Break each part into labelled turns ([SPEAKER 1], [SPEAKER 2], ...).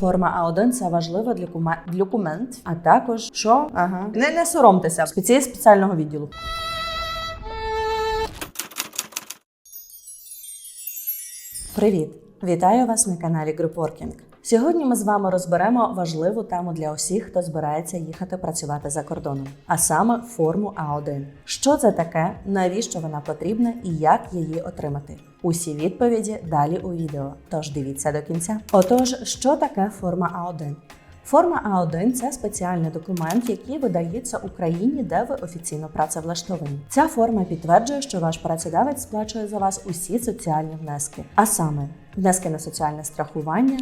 [SPEAKER 1] Форма А1 це важливо для кума- документ, а також що? Ага. Не, не соромтеся. спеціаліст спеціального відділу. Привіт! Вітаю вас на каналі Working. Сьогодні ми з вами розберемо важливу тему для усіх, хто збирається їхати працювати за кордоном, а саме форму А1. Що це таке, навіщо вона потрібна і як її отримати? Усі відповіді далі у відео. Тож дивіться до кінця. Отож, що таке форма А1? Форма А1 це спеціальний документ, який видається Україні, де ви офіційно працевлаштовані. Ця форма підтверджує, що ваш працедавець сплачує за вас усі соціальні внески, а саме внески на соціальне страхування,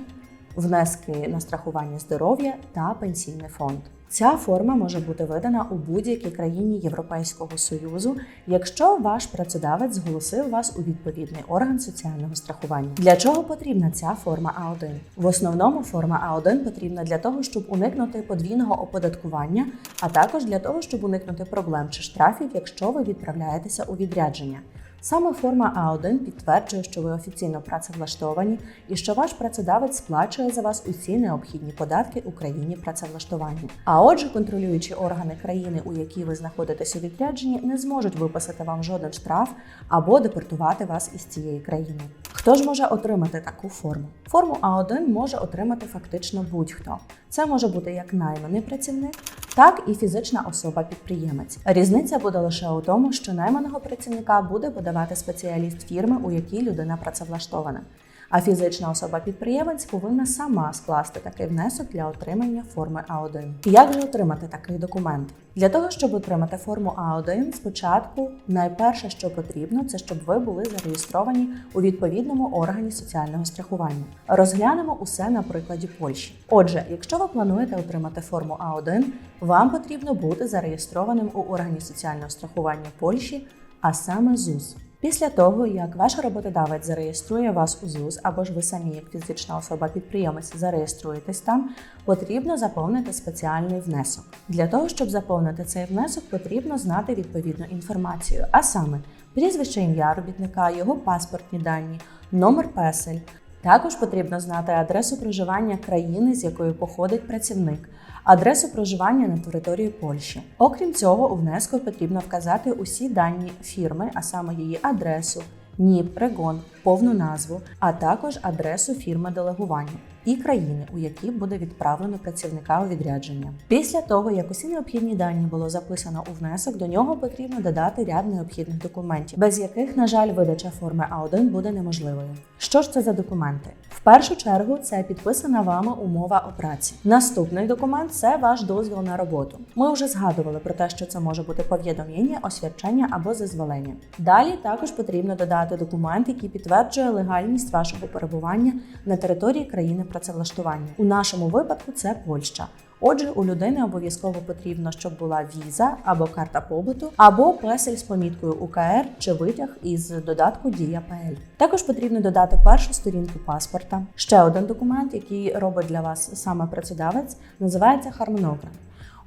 [SPEAKER 1] внески на страхування здоров'я та пенсійний фонд. Ця форма може бути видана у будь-якій країні Європейського союзу, якщо ваш працедавець зголосив вас у відповідний орган соціального страхування. Для чого потрібна ця форма А1? В основному форма А1 потрібна для того, щоб уникнути подвійного оподаткування, а також для того, щоб уникнути проблем чи штрафів, якщо ви відправляєтеся у відрядження. Саме форма А1 підтверджує, що ви офіційно працевлаштовані і що ваш працедавець сплачує за вас усі необхідні податки у країні працевлаштування. А отже, контролюючі органи країни, у якій ви знаходитесь у відрядженні, не зможуть виписати вам жоден штраф або депортувати вас із цієї країни. Хто ж може отримати таку форму? Форму А1 може отримати фактично будь-хто. Це може бути як найманий працівник, так і фізична особа-підприємець. Різниця буде лише у тому, що найманого працівника буде подавати спеціаліст фірми, у якій людина працевлаштована. А фізична особа-підприємець повинна сама скласти такий внесок для отримання форми А1. Як же отримати такий документ? Для того, щоб отримати форму А1, спочатку найперше, що потрібно, це щоб ви були зареєстровані у відповідному органі соціального страхування. Розглянемо усе на прикладі Польщі. Отже, якщо ви плануєте отримати форму А1, вам потрібно бути зареєстрованим у органі соціального страхування Польщі, а саме ЗУС. Після того, як ваш роботодавець зареєструє вас у ЗУЗ або ж ви самі, як фізична особа-підприємець, зареєструєтесь там, потрібно заповнити спеціальний внесок. Для того, щоб заповнити цей внесок, потрібно знати відповідну інформацію, а саме прізвище ім'я робітника, його паспортні дані, номер песель. Також потрібно знати адресу проживання країни, з якої походить працівник, адресу проживання на території Польщі. Окрім цього, у внеску потрібно вказати усі дані фірми, а саме її адресу, НІП, регон, повну назву, а також адресу фірми делегування і країни, у які буде відправлено працівника у відрядження. Після того, як усі необхідні дані було записано у внесок, до нього потрібно додати ряд необхідних документів, без яких, на жаль, видача форми А1 буде неможливою. Що ж це за документи? В першу чергу це підписана вами умова о праці. Наступний документ це ваш дозвіл на роботу. Ми вже згадували про те, що це може бути повідомлення, освячення або зазволення. Далі також потрібно додати документ, який підтверджує легальність вашого перебування на території країни працевлаштування. У нашому випадку це Польща. Отже, у людини обов'язково потрібно, щоб була віза або карта побуту, або песель з поміткою УКР чи витяг із додатку Дія ПЛ. Також потрібно додати першу сторінку паспорта. Ще один документ, який робить для вас саме працедавець, називається хармонограм.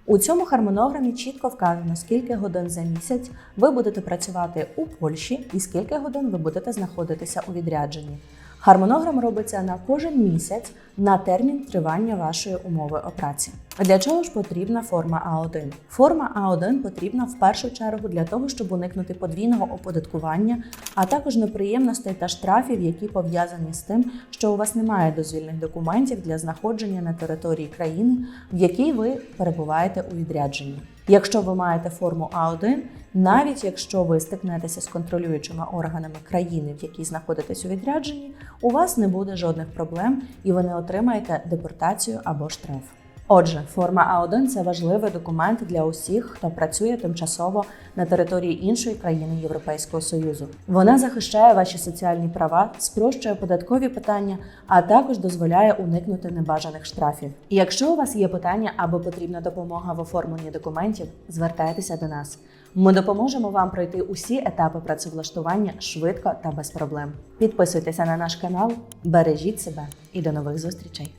[SPEAKER 1] У цьому хармонограмі чітко вказано, скільки годин за місяць ви будете працювати у Польщі і скільки годин ви будете знаходитися у відрядженні. Хармонограм робиться на кожен місяць на термін тривання вашої умови о праці. Для чого ж потрібна форма А1? Форма А1 потрібна в першу чергу для того, щоб уникнути подвійного оподаткування, а також неприємностей та штрафів, які пов'язані з тим, що у вас немає дозвільних документів для знаходження на території країни, в якій ви перебуваєте у відрядженні. Якщо ви маєте форму А1, навіть якщо ви стикнетеся з контролюючими органами країни, в якій знаходитесь у відрядженні, у вас не буде жодних проблем і ви не отримаєте депортацію або штраф. Отже, форма А1 це важливий документ для усіх, хто працює тимчасово на території іншої країни Європейського Союзу. Вона захищає ваші соціальні права, спрощує податкові питання, а також дозволяє уникнути небажаних штрафів. І якщо у вас є питання або потрібна допомога в оформленні документів, звертайтеся до нас. Ми допоможемо вам пройти усі етапи працевлаштування швидко та без проблем. Підписуйтеся на наш канал, бережіть себе і до нових зустрічей.